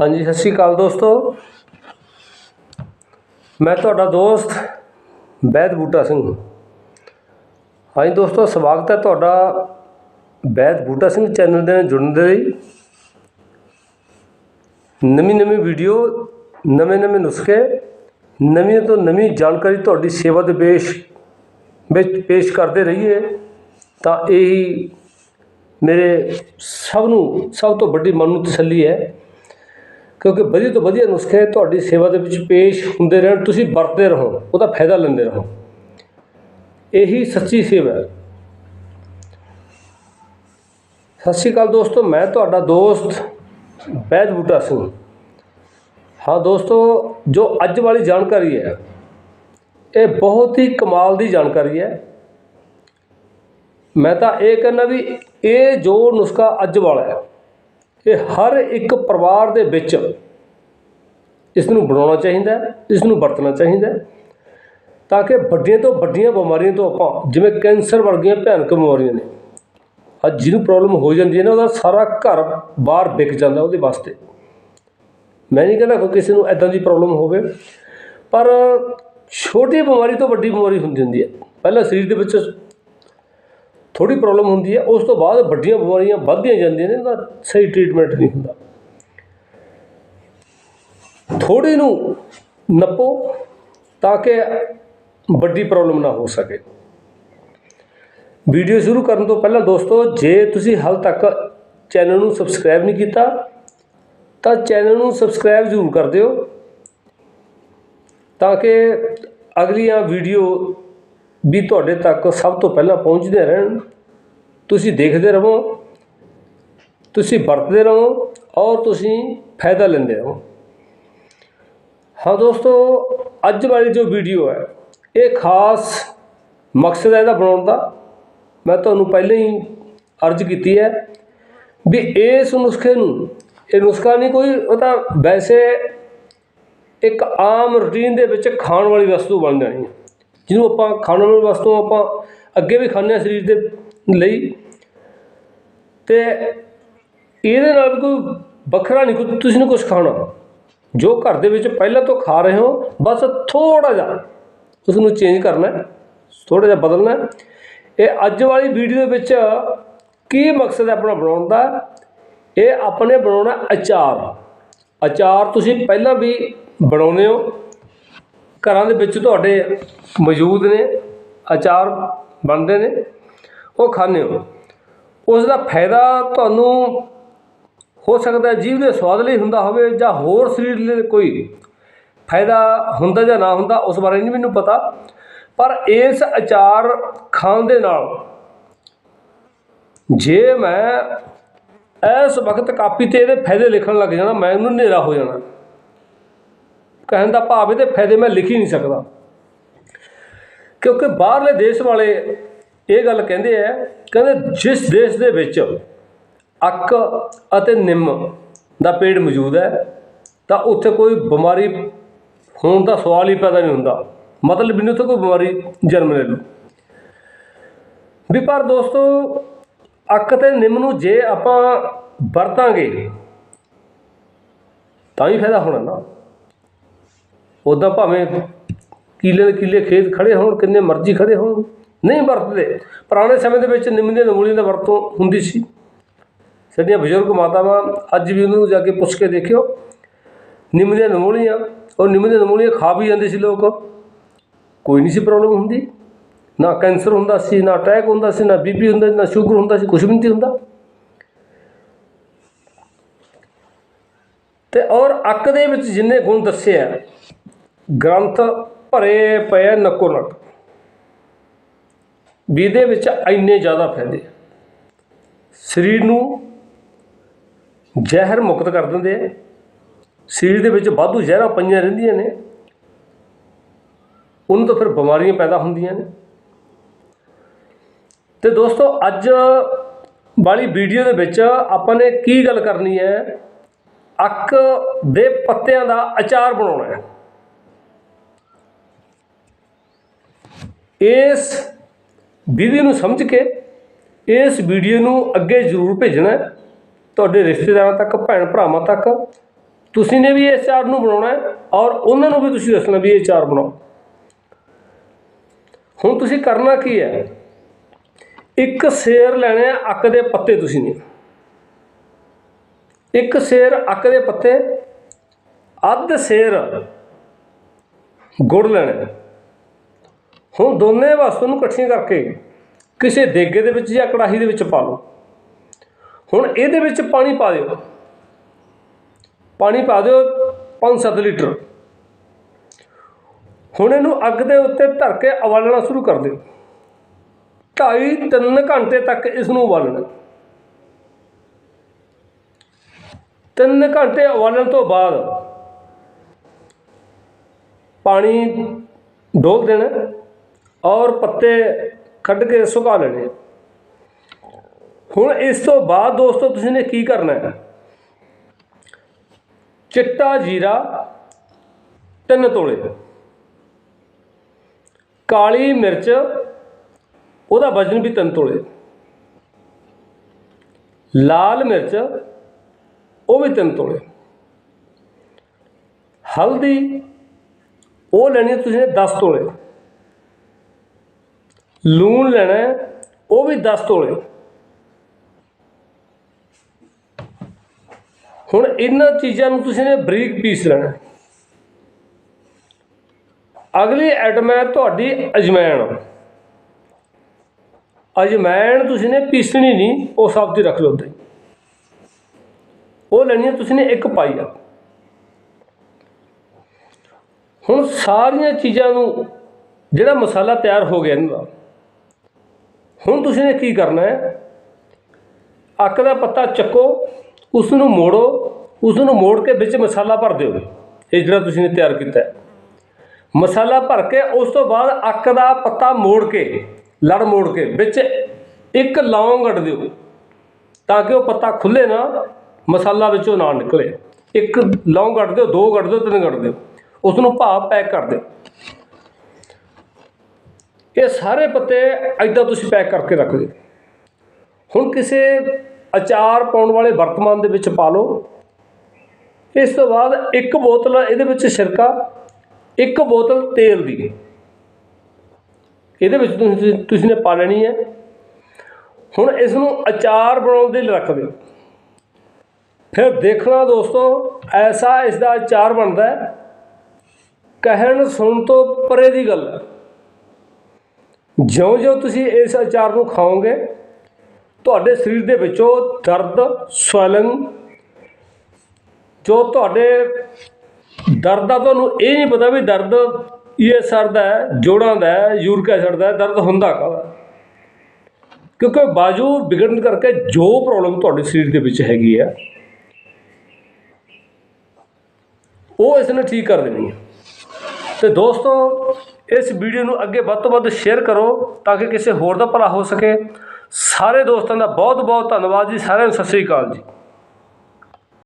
ਹਾਂਜੀ, ਸਤਿ ਸ਼੍ਰੀ ਅਕਾਲ ਦੋਸਤੋ। ਮੈਂ ਤੁਹਾਡਾ ਦੋਸਤ ਵੈਦ ਬੂਟਾ ਸਿੰਘ। ਹਾਂਜੀ ਦੋਸਤੋ, ਸਵਾਗਤ ਹੈ ਤੁਹਾਡਾ ਵੈਦ ਬੂਟਾ ਸਿੰਘ ਚੈਨਲ ਦੇ ਨਾਲ ਜੁੜਨ ਦੇ ਲਈ। ਨਵੀਂ ਨਵੀਂ ਵੀਡੀਓ, ਨਵੇਂ ਨਵੇਂ ਨੁਸਖੇ ਨਵੀਂ ਤੋਂ ਨਵੀਂ ਜਾਣਕਾਰੀ ਤੁਹਾਡੀ ਸੇਵਾ ਦੇ ਪੇਸ਼, ਵਿੱਚ ਪੇਸ਼ ਕਰਦੇ ਰਹੀਏ। ਤਾਂ ਇਹੀ ਮੇਰੇ ਸਭ ਨੂੰ, ਸਭ ਤੋਂ ਵੱਡੀ ਮਨ ਨੂੰ ਤਸੱਲੀ ਹੈ। ਕਿਉਂਕਿ ਵਧੀਆ ਤੋਂ ਵਧੀਆ ਨੁਸਖੇ ਤੁਹਾਡੀ ਸੇਵਾ ਦੇ ਵਿੱਚ ਪੇਸ਼ ਹੁੰਦੇ ਰਹਿਣ, ਤੁਸੀਂ ਵਰਤਦੇ ਰਹੋ, ਉਹਦਾ ਫਾਇਦਾ ਲੈਂਦੇ ਰਹੋ। ਇਹੀ ਸੱਚੀ ਸੇਵਾ ਹੈ। ਸਤਿ ਸ਼੍ਰੀ ਅਕਾਲ ਦੋਸਤੋ, ਮੈਂ ਤੁਹਾਡਾ ਦੋਸਤ ਵੈਦ ਬੂਟਾ ਸਿੰਘ। ਹਾਂ ਦੋਸਤੋ, ਜੋ ਅੱਜ ਵਾਲੀ ਜਾਣਕਾਰੀ ਹੈ, ਇਹ ਬਹੁਤ ਹੀ ਕਮਾਲ ਦੀ ਜਾਣਕਾਰੀ ਹੈ। ਮੈਂ ਤਾਂ ਇਹ ਕਹਿੰਦਾ ਵੀ ਇਹ ਜੋ ਨੁਸਖਾ ਅੱਜ ਵਾਲਾ ਹੈ ਇਹ ਹਰ ਇੱਕ ਪਰਿਵਾਰ ਦੇ ਵਿੱਚ ਇਸ ਨੂੰ ਬਣਾਉਣਾ ਚਾਹੀਦਾ ਹੈ ਇਸ ਨੂੰ ਵਰਤਣਾ ਚਾਹੀਦਾ ਹੈ, ਤਾਂ ਕਿ ਵੱਡੀਆਂ ਤੋਂ ਵੱਡੀਆਂ ਬਿਮਾਰੀਆਂ ਤੋਂ ਆਪਾਂ, ਜਿਵੇਂ ਕੈਂਸਰ ਵਰਗੀਆਂ ਭਿਆਨਕ ਬਿਮਾਰੀਆਂ ਨੇ, ਅੱਜ ਜਿਹਨੂੰ ਪ੍ਰੋਬਲਮ ਹੋ ਜਾਂਦੀ ਹੈ ਨਾ, ਉਹਦਾ ਸਾਰਾ ਘਰ ਬਾਹਰ ਵਿਕ ਜਾਂਦਾ ਉਹਦੇ ਵਾਸਤੇ। ਮੈਂ ਨਹੀਂ ਕਹਿੰਦਾ ਕੋਈ ਕਿਸੇ ਨੂੰ ਐਦਾਂ ਦੀ ਪ੍ਰੋਬਲਮ ਹੋਵੇ, ਪਰ ਛੋਟੀ ਬਿਮਾਰੀ ਤੋਂ ਵੱਡੀ ਬਿਮਾਰੀ ਹੁੰਦੀ ਹੁੰਦੀ ਹੈ। ਪਹਿਲਾਂ ਸਰੀਰ ਦੇ ਵਿੱਚ ਥੋੜੀ ਪ੍ਰੋਬਲਮ ਹੁੰਦੀ ਹੈ, ਉਸ ਤੋਂ ਬਾਅਦ ਵੱਡੀਆਂ ਬਿਮਾਰੀਆਂ ਵੱਧਦੀਆਂ ਜਾਂਦੀਆਂ ਨੇ ਉਹਦਾ ਸਹੀ ਟ੍ਰੀਟਮੈਂਟ ਨਹੀਂ ਹੁੰਦਾ। ਥੋੜੀ ਨੂੰ ਨੱਪੋ ਤਾਂ ਕਿ ਵੱਡੀ ਪ੍ਰੋਬਲਮ ਨਾ ਹੋ ਸਕੇ। ਵੀਡੀਓ ਸ਼ੁਰੂ ਕਰਨ ਤੋਂ ਪਹਿਲਾਂ ਦੋਸਤੋ, ਜੇ ਤੁਸੀਂ ਹਾਲ ਤੱਕ ਚੈਨਲ ਨੂੰ ਸਬਸਕ੍ਰਾਈਬ ਨਹੀਂ ਕੀਤਾ, ਤਾਂ ਚੈਨਲ ਨੂੰ ਸਬਸਕ੍ਰਾਈਬ ਜ਼ਰੂਰ ਕਰ ਦਿਓ, ਤਾਂ ਕਿ ਅਗਲੀਆਂ ਵੀਡੀਓ ਵੀ ਤੁਹਾਡੇ ਤੱਕ ਸਭ ਤੋਂ ਪਹਿਲਾਂ ਪਹੁੰਚਦੇ ਰਹਿਣ। ਤੁਸੀਂ ਦੇਖਦੇ ਰਹੋ, ਤੁਸੀਂ ਵਰਤਦੇ ਰਹੋ ਔਰ ਤੁਸੀਂ ਫਾਇਦਾ ਲੈਂਦੇ ਰਹੋ। ਹਾਂ ਦੋਸਤੋ, ਅੱਜ ਵਾਲੀ ਜੋ ਵੀਡੀਓ ਹੈ, ਇਹ ਖਾਸ ਮਕਸਦ ਹੈ ਇਹਦਾ ਬਣਾਉਣ ਦਾ। ਮੈਂ ਤੁਹਾਨੂੰ ਪਹਿਲਾਂ ਹੀ ਅਰਜ਼ ਕੀਤੀ ਹੈ ਵੀ ਇਸ ਨੁਸਖੇ ਨੂੰ, ਇਹ ਨੁਸਖਾ ਨਹੀਂ ਕੋਈ, ਉਹ ਤਾਂ ਵੈਸੇ ਇੱਕ ਆਮ ਰੂਟੀਨ ਦੇ ਵਿੱਚ ਖਾਣ ਵਾਲੀ ਵਸਤੂ ਬਣ ਜਾਣੀ ਹੈ। ਜਿਹਨੂੰ ਆਪਾਂ ਖਾਣ ਵਾਲੀ ਵਸਤੂ ਆਪਾਂ ਅੱਗੇ ਵੀ ਖਾਂਦੇ ਹਾਂ ਸਰੀਰ ਦੇ ਲਈ, ਤੇ ਇਹਦੇ ਨਾਲ ਵੀ ਕੋਈ ਵੱਖਰਾ ਨਹੀਂ, ਕੋਈ ਤੁਸੀਂ ਨੂੰ ਕੁਝ ਖਾਣਾ। ਜੋ ਘਰ ਦੇ ਵਿੱਚ ਪਹਿਲਾਂ ਤੋਂ ਖਾ ਰਹੇ ਹੋ, ਬਸ ਥੋੜਾ ਜਿਹਾ ਉਸ ਨੂੰ ਚੇਂਜ ਕਰਨਾ ਹੈ ਥੋੜਾ ਜਿਹਾ ਬਦਲਣਾ ਇਹ ਅੱਜ ਵਾਲੀ ਵੀਡੀਓ ਦੇ ਵਿੱਚ ਕੀ ਮਕਸਦ ਹੈ ਆਪਣਾ ਬਣਾਉਣ ਦਾ? ਇਹ ਆਪਣੇ ਬਣਾਉਣਾ ਅਚਾਰ। ਅਚਾਰ ਤੁਸੀਂ ਪਹਿਲਾਂ ਵੀ ਬਣਾਉਂਦੇ ਹੋ ਘਰਾਂ ਦੇ ਵਿੱਚ ਤੁਹਾਡੇ ਮੌਜੂਦ ਨੇ ਅਚਾਰ ਬਣਦੇ ਨੇ, ਉਹ ਖਾਂਦੇ ਹੋ। ਉਸ ਦਾ ਫਾਇਦਾ ਤੁਹਾਨੂੰ ਹੋ ਸਕਦਾ ਜੀਵ ਦੇ ਸਵਾਦ ਲਈ ਹੁੰਦਾ ਹੋਵੇ ਜਾਂ ਹੋਰ ਸਰੀਰ ਲਈ ਕੋਈ ਫਾਇਦਾ ਹੁੰਦਾ ਜਾਂ ਨਾ ਹੁੰਦਾ, ਉਸ ਬਾਰੇ ਨਹੀਂ ਮੈਨੂੰ ਪਤਾ। ਪਰ ਇਸ ਅਚਾਰ ਖਾਣ ਦੇ ਨਾਲ ਜੇ ਮੈਂ ਇਸ ਵਕਤ ਕਾਪੀ ਤੇ ਇਹਦੇ ਫਾਇਦੇ ਲਿਖਣ ਲੱਗ ਜਾਣਾ, ਮੈਂ ਉਹਨੂੰ ਹਨੇਰਾ ਹੋ ਜਾਣਾ। ਕਹਿਣ ਦਾ ਭਾਵ ਇਹਦੇ ਫਾਇਦੇ ਮੈਂ ਲਿਖ ਹੀ ਨਹੀਂ ਸਕਦਾ। ਕਿਉਂਕਿ ਬਾਹਰਲੇ ਦੇਸ਼ ਵਾਲੇ ਇਹ ਗੱਲ ਕਹਿੰਦੇ ਆ, ਕਹਿੰਦੇ ਜਿਸ ਦੇਸ਼ ਦੇ ਵਿੱਚ ਅੱਕ ਅਤੇ ਨਿੰਮ ਦਾ ਪੇੜ ਮੌਜੂਦ ਹੈ, ਤਾਂ ਉੱਥੇ ਕੋਈ ਬਿਮਾਰੀ ਹੋਣ ਦਾ ਸਵਾਲ ਹੀ ਪੈਦਾ ਨਹੀਂ ਹੁੰਦਾ। ਮਤਲਬ ਵੀ ਨਹੀਂ ਉੱਥੇ ਕੋਈ ਬਿਮਾਰੀ ਜਨਮ ਲੈ ਲੂ ਵੀ ਪਰ ਦੋਸਤੋ, ਅੱਕ ਤੇ ਨਿੰਮ ਨੂੰ ਜੇ ਆਪਾਂ ਵਰਤਾਂਗੇ, ਤਾਂ ਹੀ ਫਾਇਦਾ ਹੋਣਾ ਨਾ। ਉਦਾਂ ਭਾਵੇਂ ਕਿੱਲੇ ਦੇ ਕਿੱਲੇ ਖੇਤ ਖੜੇ ਹੋਣ, ਕਿੰਨੇ ਮਰਜ਼ੀ ਖੜੇ ਹੋਣ, ਨਹੀਂ ਵਰਤਦੇ। ਪੁਰਾਣੇ ਸਮੇਂ ਦੇ ਵਿੱਚ ਨਿੰਮ ਦੀਆਂ ਨਮੂਲੀਆਂ ਦਾ ਵਰਤੋਂ ਹੁੰਦੀ ਸੀ। ਸਾਡੀਆਂ ਬਜ਼ੁਰਗ ਮਾਤਾਵਾਂ ਅੱਜ ਵੀ ਉਹਨੂੰ ਜਾ ਕੇ ਪੁੱਛ ਕੇ ਦੇਖਿਓ। ਨਿੰਮ ਦੀਆਂ ਨਮੂਲੀਆਂ ਉਹ ਨਿੰਮ ਦੀਆਂ ਨਮੂਲੀਆਂ ਖਾ ਵੀ ਜਾਂਦੇ ਸੀ ਲੋਕ। ਕੋਈ ਨਹੀਂ ਸੀ ਪ੍ਰੋਬਲਮ ਹੁੰਦੀ। ਨਾ ਕੈਂਸਰ ਹੁੰਦਾ ਸੀ, ਨਾ ਅਟੈਕ ਹੁੰਦਾ ਸੀ, ਨਾ ਬੀਪੀ ਹੁੰਦਾ ਸੀ, ਨਾ ਸ਼ੂਗਰ ਹੁੰਦਾ ਸੀ ਕੁਝ ਵੀ ਨਹੀਂ ਹੁੰਦਾ। ਤੇ ਔਰ ਅੱਕ ਦੇ ਵਿੱਚ ਜਿੰਨੇ ਗੁਣ ਦੱਸੇ ਆ ਗ੍ਰੰਥ ਭਰੇ ਪਏ ਨੱਕੋ ਨੱਕ ਵੀ ਵਿੱਚ ਇੰਨੇ ਜ਼ਿਆਦਾ ਫਾਇਦੇ ਸਰੀਰ ਨੂੰ ਜ਼ਹਿਰ ਮੁਕਤ ਕਰ ਦਿੰਦੇ ਆ। ਸਰੀਰ ਦੇ ਵਿੱਚ ਵਾਧੂ ਜ਼ਹਿਰਾਂ ਪਈਆਂ ਰਹਿੰਦੀਆਂ ਨੇ। ਉਹਨਾਂ ਤੋਂ ਫਿਰ ਬਿਮਾਰੀਆਂ ਪੈਦਾ ਹੁੰਦੀਆਂ ਨੇ। ਤੇ ਦੋਸਤੋ, ਅੱਜ ਵਾਲੀ ਵੀਡੀਓ ਦੇ ਵਿੱਚ ਆਪਾਂ ਨੇ ਕੀ ਗੱਲ ਕਰਨੀ ਹੈ? ਅੱਕ ਦੇ ਪੱਤਿਆਂ ਦਾ ਅਚਾਰ ਬਣਾਉਣਾ ਹੈ। ਇਸ ਵਿਧੀ ਨੂੰ ਸਮਝ ਕੇ, ਇਸ ਵੀਡੀਓ ਨੂੰ ਅੱਗੇ ਜ਼ਰੂਰ ਭੇਜਣਾ ਤੁਹਾਡੇ ਰਿਸ਼ਤੇਦਾਰਾਂ ਤੱਕ, ਭੈਣ ਭਰਾਵਾਂ ਤੱਕ, ਤੁਸੀਂ ਨੇ ਵੀ ਇਸ ਚਾਰ ਨੂੰ ਬਣਾਉਣਾ ਔਰ ਉਹਨਾਂ ਨੂੰ ਵੀ ਤੁਸੀਂ ਦੱਸਣਾ ਵੀ ਇਹ ਚਾਰ ਬਣਾਓ। ਹੁਣ ਤੁਸੀਂ ਕਰਨਾ ਕੀ ਹੈ? ਇੱਕ ਸੇਰ ਲੈਣੇ ਆ ਅੱਕ ਦੇ ਪੱਤੇ ਤੁਸੀਂ ਨੇ। ਇੱਕ ਸੇਰ ਅੱਕ ਦੇ ਪੱਤੇ, ਅੱਧ ਸੇਰ ਗੁੜ ਲੈਣਾ ਹੁਣ ਦੋਨੇ ਵਸਤੂ ਨੂੰ ਇਕੱਠੀਆਂ ਕਰਕੇ ਕਿਸੇ ਦੇਗੇ ਦੇ ਵਿੱਚ ਜਾਂ ਕੜਾਹੀ ਦੇ ਵਿੱਚ ਪਾ ਲਓ। ਹੁਣ ਇਹਦੇ ਵਿੱਚ ਪਾਣੀ ਪਾ ਦਿਓ। ਪਾਣੀ ਪਾ ਦਿਓ 5-7 ਲੀਟਰ। ਹੁਣ ਇਹਨੂੰ ਅੱਗ ਦੇ ਉੱਤੇ ਧਰ ਕੇ ਉਬਾਲਣਾ ਸ਼ੁਰੂ ਕਰ ਦਿਓ। ਢਾਈ ਤਿੰਨ ਘੰਟੇ ਤੱਕ ਇਸ ਨੂੰ ਉਬਾਲਣਾ। ਤਿੰਨ ਘੰਟੇ ਉਬਾਲਣ ਤੋਂ ਬਾਅਦ ਪਾਣੀ ਡੋਲ ਦੇਣਾ। ਔਰ ਪੱਤੇ ਕੱਢ ਕੇ ਸੁਕਾ ਲੈਣੇ। ਹੁਣ ਇਸ ਤੋਂ ਬਾਅਦ ਦੋਸਤੋ, ਤੁਸੀਂ ਨੇ ਕੀ ਕਰਨਾ ਹੈ? ਚਿੱਟਾ ਜੀਰਾ, ਤਿੰਨ ਤੋਲੇ। ਕਾਲੀ ਮਿਰਚ, ਉਹਦਾ ਵਜ਼ਨ ਵੀ ਤਿੰਨ ਤੋਲੇ। ਲਾਲ ਮਿਰਚ, ਉਹ ਵੀ ਤਿੰਨ ਤੋਲੇ। ਹਲਦੀ, ਉਹ ਲੈਣੀ ਤੁਸੀਂ ਨੇ 10 ਤੋਲੇ। ਲੂਣ ਲੈਣਾ ਉਹ ਵੀ 10 ਤੋਲੇ। ਹੁਣ ਇਹਨਾਂ ਚੀਜ਼ਾਂ ਨੂੰ ਤੁਸੀਂ ਨੇ ਬਰੀਕ ਪੀਸ ਲੈਣਾ ਅਗਲੀ ਆਈਟਮ ਹੈ ਤੁਹਾਡੀ ਅਜਮੈਣ। ਅਜਮੈਣ ਤੁਸੀਂ ਨੇ ਪੀਸਣੀ ਨਹੀਂ, ਉਹ ਸਭ ਦੀ ਰੱਖ ਲਓ ਉੱਤੇ ਉਹ ਲੈਣੀ ਤੁਸੀਂ ਨੇ ਇੱਕ ਪਾਈ ਆ। ਹੁਣ ਸਾਰੀਆਂ ਚੀਜ਼ਾਂ ਨੂੰ ਜਿਹੜਾ ਮਸਾਲਾ ਤਿਆਰ ਹੋ ਗਿਆ ਇਹਨਾਂ ਦਾ ਹੁਣ ਤੁਸੀਂ ਨੇ ਕੀ ਕਰਨਾ ਹੈ? ਅੱਕ ਦਾ ਪੱਤਾ ਚੱਕੋ ਉਸ ਨੂੰ ਮੋੜੋ ਉਸ ਨੂੰ ਮੋੜ ਕੇ ਵਿੱਚ ਮਸਾਲਾ ਭਰ ਦਿਓ। ਇਹ ਜਿਹੜਾ ਤੁਸੀਂ ਨੇ ਤਿਆਰ ਕੀਤਾ ਹੈ। ਮਸਾਲਾ ਭਰ ਕੇ ਉਸ ਤੋਂ ਬਾਅਦ ਅੱਕ ਦਾ ਪੱਤਾ ਮੋੜ ਕੇ, ਲੜ ਮੋੜ ਕੇ ਵਿੱਚ ਇੱਕ ਲੌਂਗ ਕੱਢ ਦਿਓ। ਤਾਂ ਕਿ ਉਹ ਪੱਤਾ ਖੁੱਲੇ ਨਾ, ਮਸਾਲਾ ਵਿੱਚੋਂ ਨਾ ਨਿਕਲੇ। ਇੱਕ ਲੌਂਗ ਕੱਢ ਦਿਓ, ਦੋ ਕੱਢ ਦਿਓ, ਤਿੰਨ ਕੱਢ ਦਿਓ। ਉਸ ਨੂੰ ਭਾਪ ਪੈਕ ਕਰ ਦਿਓ। ਇਹ ਸਾਰੇ ਪੱਤੇ ਐਦਾਂ ਤੁਸੀਂ ਪੈਕ ਕਰਕੇ ਰੱਖ ਦਿਓ। ਹੁਣ ਕਿਸੇ ਅਚਾਰ ਪਾਉਣ ਵਾਲੇ ਵਰਤਮਾਨ ਦੇ ਵਿੱਚ ਪਾ ਲਓ। ਇਸ ਤੋਂ ਬਾਅਦ ਇੱਕ ਬੋਤਲ ਇਹਦੇ ਵਿੱਚ ਸਿਰਕਾ ਇੱਕ ਬੋਤਲ ਤੇਲ ਦੀ। ਇਹਦੇ ਵਿੱਚ ਤੁਸੀਂ ਤੁਸੀਂ ਨੇ ਪਾ ਲੈਣੀ ਹੈ। ਹੁਣ ਇਸ ਨੂੰ ਅਚਾਰ ਬਣਾਉਣ ਦੇ ਲਈ ਰੱਖ ਦਿਓ। ਫਿਰ ਦੇਖਣਾ ਦੋਸਤੋ, ਐਸਾ ਇਸ ਦਾ ਅਚਾਰ ਬਣਦਾ ਹੈ। ਕਹਿਣ ਸੁਣ ਤੋਂ ਪਰੇ ਦੀ ਗੱਲ ਹੈ। ਜਿਉਂ-ਜਿਉਂ ਤੁਸੀਂ ਇਸ ਅਚਾਰ ਨੂੰ ਖਾਓਗੇ, ਤੁਹਾਡੇ ਸਰੀਰ ਦੇ ਵਿੱਚੋਂ ਦਰਦ ਸਵੈਲਿੰਗ ਜੋ ਤੁਹਾਡੇ ਦਰਦ ਦਾ ਤੁਹਾਨੂੰ ਇਹ ਨਹੀਂ ਪਤਾ ਵੀ ਦਰਦ ਇਹ ਸਰ ਦਾ ਹੈ, ਜੋੜਾਂ ਦਾ ਹੈ, ਯੂਰਿਕ ਐਸਿਡ ਦਾ ਦਰਦ ਹੁੰਦਾ ਕਾਹਦਾ ਕਿਉਂਕਿ ਬਾਜੂ ਵਿਗੜਨ ਕਰਕੇ ਜੋ ਪ੍ਰੋਬਲਮ ਤੁਹਾਡੇ ਸਰੀਰ ਦੇ ਵਿੱਚ ਹੈਗੀ ਹੈ, ਉਹ ਇਸ ਨੇ ਠੀਕ ਕਰ ਦੇਣੀ ਹੈ। ਤੇ ਦੋਸਤੋ ਇਸ ਵੀਡੀਓ ਨੂੰ ਅੱਗੇ ਵੱਧ ਤੋਂ ਵੱਧ ਸ਼ੇਅਰ ਕਰੋ ਤਾਂ ਕਿ ਕਿਸੇ ਹੋਰ ਦਾ ਭਲਾ ਹੋ ਸਕੇ। ਸਾਰੇ ਦੋਸਤਾਂ ਦਾ ਬਹੁਤ ਬਹੁਤ ਧੰਨਵਾਦ ਜੀ। ਸਾਰਿਆਂ ਨੂੰ ਸਤਿ ਸ੍ਰੀ ਅਕਾਲ ਜੀ।